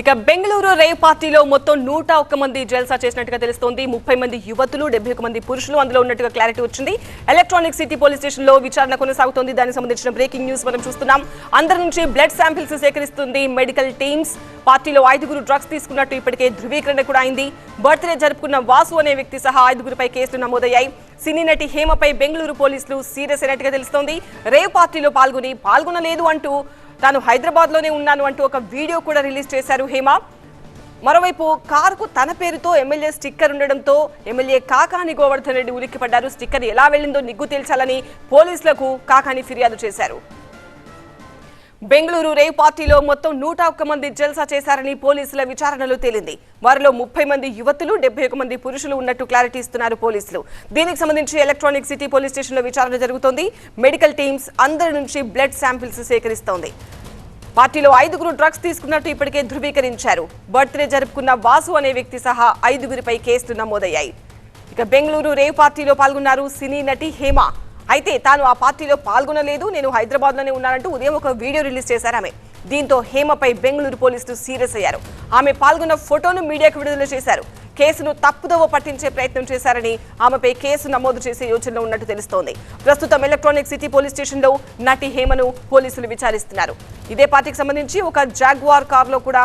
ఇక బెంగళూరు రేవ్ పార్టీలో మొత్తం నూట ఒక్క మంది జల్సా చేసినట్టుగా తెలుస్తోంది. ముప్పై మంది యువతులు డెబ్బై ఒక మంది పురుషులు అందులో ఉన్నట్టుగా క్లారిటీ వచ్చింది. ఎలక్ట్రానిక్ సిటీ పోలీస్ స్టేషన్లో విచారణ కొనసాగుతోంది. దానికి సంబంధించిన బ్రేకింగ్ న్యూస్ మనం చూస్తున్నాం. అందరి నుంచి బ్లడ్ శాంపిల్స్ సేకరిస్తుంది మెడికల్ టీమ్స్ పార్టీలో ఐదుగురు డ్రగ్స్ తీసుకున్నట్టు ఇప్పటికే ధృవీకరణ కూడా అయింది. బర్త్డే జరుపుకున్న వాసు అనే వ్యక్తి సహా ఐదుగురిపై కేసులు నమోదయ్యాయి. సినీ నటి హేమపై బెంగళూరు పోలీసులు సీరియస్ అయినట్టుగా తెలుస్తోంది. రేవ్ పార్టీలో పాల్గొని పాల్గొనలేదు అంటూ తాను హైదరాబాద్లోనే ఉన్నాను అంటూ ఒక వీడియో కూడా రిలీజ్ చేశారు హేమ. మరోవైపు కారుకు తన పేరుతో ఎమ్మెల్యే స్టిక్కర్ ఉండడంతో ఎమ్మెల్యే కాకాని గోవర్ధన్ రెడ్డి ఉలిక్కిపడ్డారు. స్టిక్కర్ ఎలా వెళ్ళిందో నిగ్గు తేల్చాలని పోలీసులకు కాకాని ఫిర్యాదు చేశారు. బెంగళూరు రేవ్ పార్టీలో మొత్తం నూట ఒక్క మంది జల్సా చేశారని పోలీసుల విచారణలో తేలింది. వారిలో ముప్పై మంది యువతులు డెబ్బై ఒక మంది పురుషులు ఉన్నట్టు క్లారిటీ ఇస్తున్నారు పోలీసులు. దీనికి సంబంధించి ఎలక్ట్రానిక్ సిటీ పోలీస్ స్టేషన్లో విచారణ జరుగుతోంది. మెడికల్ టీమ్స్ అందరి నుంచి బ్లడ్ శాంపిల్స్ సేకరిస్తోంది. పార్టీలో ఐదుగురు డ్రగ్స్ తీసుకున్నట్టు ఇప్పటికే ధృవీకరించారు. బర్త్డే జరుపుకున్న వాసు అనే వ్యక్తి సహా ఐదుగురిపై కేసులు నమోదయ్యాయి. ఇక బెంగళూరు రేవ్ పార్టీలో పాల్గొన్నారు సినీ నటి హేమ. అయితే తాను ఆ పార్టీలో పాల్గొనలేదు నేను హైదరాబాద్లోనే ఉన్నానంటూ ఉదయం ఒక వీడియో రిలీజ్ చేశారు ఆమె. దీంతో హేమపై బెంగళూరు పోలీసులు సీరియస్ అయ్యారు. ఆమె పాల్గొన్న ఫోటోను మీడియాకు విడుదల చేశారు. కేసును తప్పుదోవ పట్టించే ప్రయత్నం చేశారని ఆమెపై కేసు నమోదు చేసే యోచనలో ఉన్నట్టు తెలుస్తోంది. ప్రస్తుతం ఎలక్ట్రానిక్ సిటీ పోలీస్ స్టేషన్లో నటి హేమను పోలీసులు విచారిస్తున్నారు. ఇదే పార్టీకి సంబంధించి ఒక జాగ్వార్ కారులో కూడా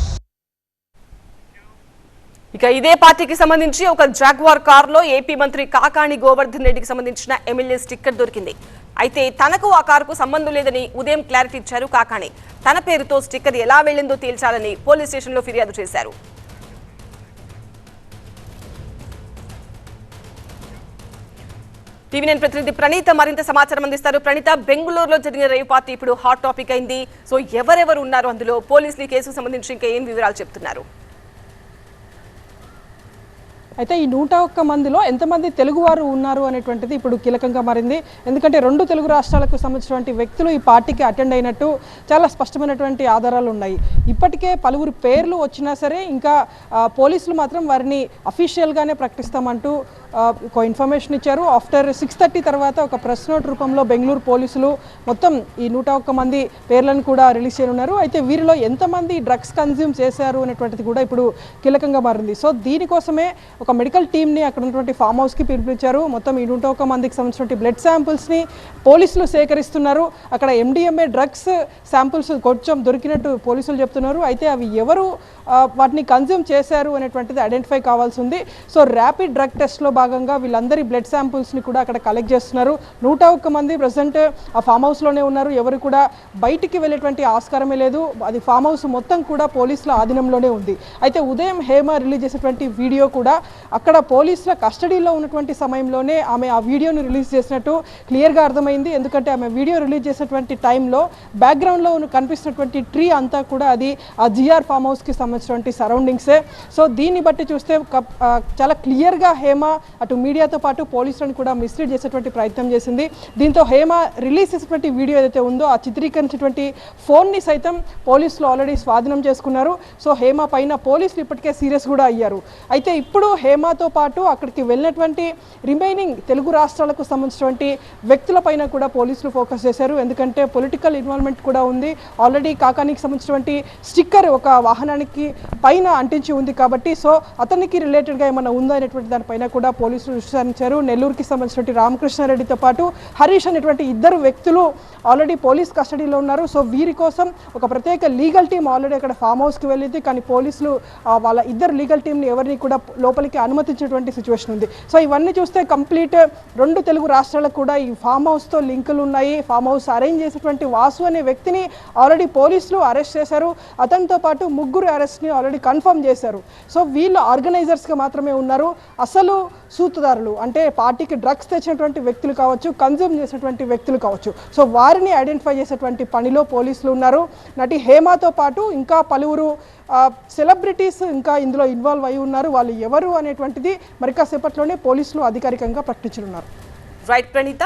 ఇక ఇదే పార్టీకి సంబంధించి ఒక జాగ్వార్ కారులో ఏపీ మంత్రి కాకాణి గోవర్ధన్ రెడ్డికి సంబంధించిన ఎమ్మెల్యే స్టిక్కర్ దొరికింది. అయితే తనకు ఆ కారుకు సంబంధం లేదని ఉదయం క్లారిటీ ఇచ్చారు కాకాణి. తన పేరుతో స్టిక్కర్ ఎలా వెళ్ళిందో తేల్చాలని పోలీస్ స్టేషన్లో ఫిర్యాదు చేశారు. టీవీ నేను ప్రతినిధి ప్రణీత మరింత సమాచారం అందిస్తారు. ప్రణీత బెంగళూరులో జరిగిన రేవ్ పార్టీ ఇప్పుడు హాట్ టాపిక్ అయింది. సో ఎవరెవరు ఉన్నారు అందులో పోలీసులు కేసుకు సంబంధించి ఇంకా ఏం వివరాలు చెప్తున్నారు? అయితే ఈ నూట ఒక్క మందిలో ఎంతమంది తెలుగువారు ఉన్నారు అనేటువంటిది ఇప్పుడు కీలకంగా మారింది. ఎందుకంటే రెండు తెలుగు రాష్ట్రాలకు సంబంధించినటువంటి వ్యక్తులు ఈ పార్టీకి అటెండ్ అయినట్టు చాలా స్పష్టమైనటువంటి ఆధారాలు ఉన్నాయి. ఇప్పటికే పలువురు పేర్లు వచ్చినా సరే ఇంకా పోలీసులు మాత్రం వారిని అఫీషియల్గానే ప్రకటిస్తామంటూ ఒక ఇన్ఫర్మేషన్ ఇచ్చారు. ఆఫ్టర్ సిక్స్ థర్టీ తర్వాత ఒక ప్రెస్ నోట్ రూపంలో బెంగళూరు పోలీసులు మొత్తం ఈ నూట ఒక్క మంది పేర్లను కూడా రిలీజ్ చేయనున్నారు. అయితే వీరిలో ఎంతమంది డ్రగ్స్ కన్జ్యూమ్ చేశారు అనేటువంటిది కూడా ఇప్పుడు కీలకంగా మారింది. సో దీనికోసమే ఒక మెడికల్ టీమ్ని అక్కడ ఉన్నటువంటి ఫామ్ హౌస్కి పిలిపించారు. మొత్తం ఈ నూట ఒక మందికి సంబంధించినటువంటి బ్లడ్ శాంపుల్స్ని పోలీసులు సేకరిస్తున్నారు. అక్కడ ఎండిఎంఏ డ్రగ్స్ శాంపుల్స్ కొంచెం దొరికినట్టు పోలీసులు చెప్తున్నారు. అయితే అవి ఎవరు వాటిని కన్జ్యూమ్ చేశారు అనేటువంటిది ఐడెంటిఫై కావాల్సి ఉంది. సో ర్యాపిడ్ డ్రగ్ టెస్ట్లో భాగంగా వీళ్ళందరి బ్లడ్ శాంపుల్స్ని కూడా అక్కడ కలెక్ట్ చేస్తున్నారు. నూట ఒక్క మంది ప్రజెంట్ ఆ ఫామ్ హౌస్లోనే ఉన్నారు. ఎవరు కూడా బయటికి వెళ్ళేటువంటి ఆస్కారమే లేదు. అది ఫామ్ హౌస్ మొత్తం కూడా పోలీసుల ఆధీనంలోనే ఉంది. అయితే ఉదయం హేమ రిలీజ్ చేసినటువంటి వీడియో కూడా అక్కడ పోలీసుల కస్టడీలో ఉన్నటువంటి సమయంలోనే ఆమె ఆ వీడియోను రిలీజ్ చేసినట్టు క్లియర్గా అర్థమైంది. ఎందుకంటే ఆమె వీడియో రిలీజ్ చేసినటువంటి టైంలో బ్యాక్గ్రౌండ్లో కనిపిస్తున్నటువంటి ట్రీ అంతా కూడా అది ఆ జిఆర్ ఫామ్ హౌస్కి సంబంధించినటువంటి సరౌండింగ్సే. సో దీన్ని బట్టి చూస్తే కప్- చాలా క్లియర్గా హేమ అటు మీడియాతో పాటు పోలీసులను కూడా మిస్లీడ్ చేసేటువంటి ప్రయత్నం చేసింది. దీంతో హేమ రిలీజ్ చేసినటువంటి వీడియో ఏదైతే ఉందో ఆ చిత్రీకరించినటువంటి ఫోన్ని సైతం పోలీసులు ఆల్రెడీ స్వాధీనం చేసుకున్నారు. సో హేమ పైన పోలీసులు ఇప్పటికే సీరియస్ కూడా అయ్యారు. అయితే ఇప్పుడు హేమతో పాటు అక్కడికి వెళ్ళినటువంటి రిమైనింగ్ తెలుగు రాష్ట్రాలకు సంబంధించినటువంటి వ్యక్తులపైన కూడా పోలీసులు ఫోకస్ చేశారు. ఎందుకంటే పొలిటికల్ ఇన్వాల్వ్మెంట్ కూడా ఉంది. ఆల్రెడీ కాకానికి సంబంధించినటువంటి స్టిక్కర్ ఒక వాహనానికి పైన అంటించి ఉంది కాబట్టి సో అతనికి రిలేటెడ్గా ఏమైనా ఉందా అనేటువంటి దానిపైన కూడా పోలీసులు విచారించారు. నెల్లూరుకి సంబంధించినటువంటి రామకృష్ణారెడ్డితో పాటు హరీష్ అనేటువంటి ఇద్దరు వ్యక్తులు ఆల్రెడీ పోలీస్ కస్టడీలో ఉన్నారు. సో వీరి కోసం ఒక ప్రత్యేక లీగల్ టీం ఆల్రెడీ అక్కడ ఫామ్ హౌస్కి వెళ్ళింది. కానీ పోలీసులు వాళ్ళ ఇద్దరు లీగల్ టీంని ఎవరిని కూడా లోపలికి అనుమతించేటువంటి సిచ్యువేషన్ ఉంది. సో ఇవన్నీ చూస్తే కంప్లీట్ రెండు తెలుగు రాష్ట్రాలకు కూడా ఈ ఫామ్ హౌస్తో లింకులు ఉన్నాయి. ఫామ్ హౌస్ అరేంజ్ చేసినటువంటి వాసు అనే వ్యక్తిని ఆల్రెడీ పోలీసులు అరెస్ట్ చేశారు. అతనితో పాటు ముగ్గురు అరెస్ట్ని ఆల్రెడీ కన్ఫర్మ్ చేశారు. సో వీళ్ళు ఆర్గనైజర్స్గా మాత్రమే ఉన్నారు. అసలు సూత్రధారులు అంటే పార్టీకి డ్రగ్స్ తెచ్చినటువంటి వ్యక్తులు కావచ్చు కన్జ్యూమ్ చేసినటువంటి వ్యక్తులు కావచ్చు. సో వారిని ఐడెంటిఫై చేసేటువంటి పనిలో పోలీసులు ఉన్నారు. నటి హేమాతో పాటు ఇంకా పలువురు సెలబ్రిటీస్ ఇంకా ఇందులో ఇన్వాల్వ్ అయి ఉన్నారు. వాళ్ళు ఎవరు అనేటువంటిది మరి కాసేపట్లోనే పోలీసులు అధికారికంగా ప్రకటించనున్నారు. రైట్ ప్రణీత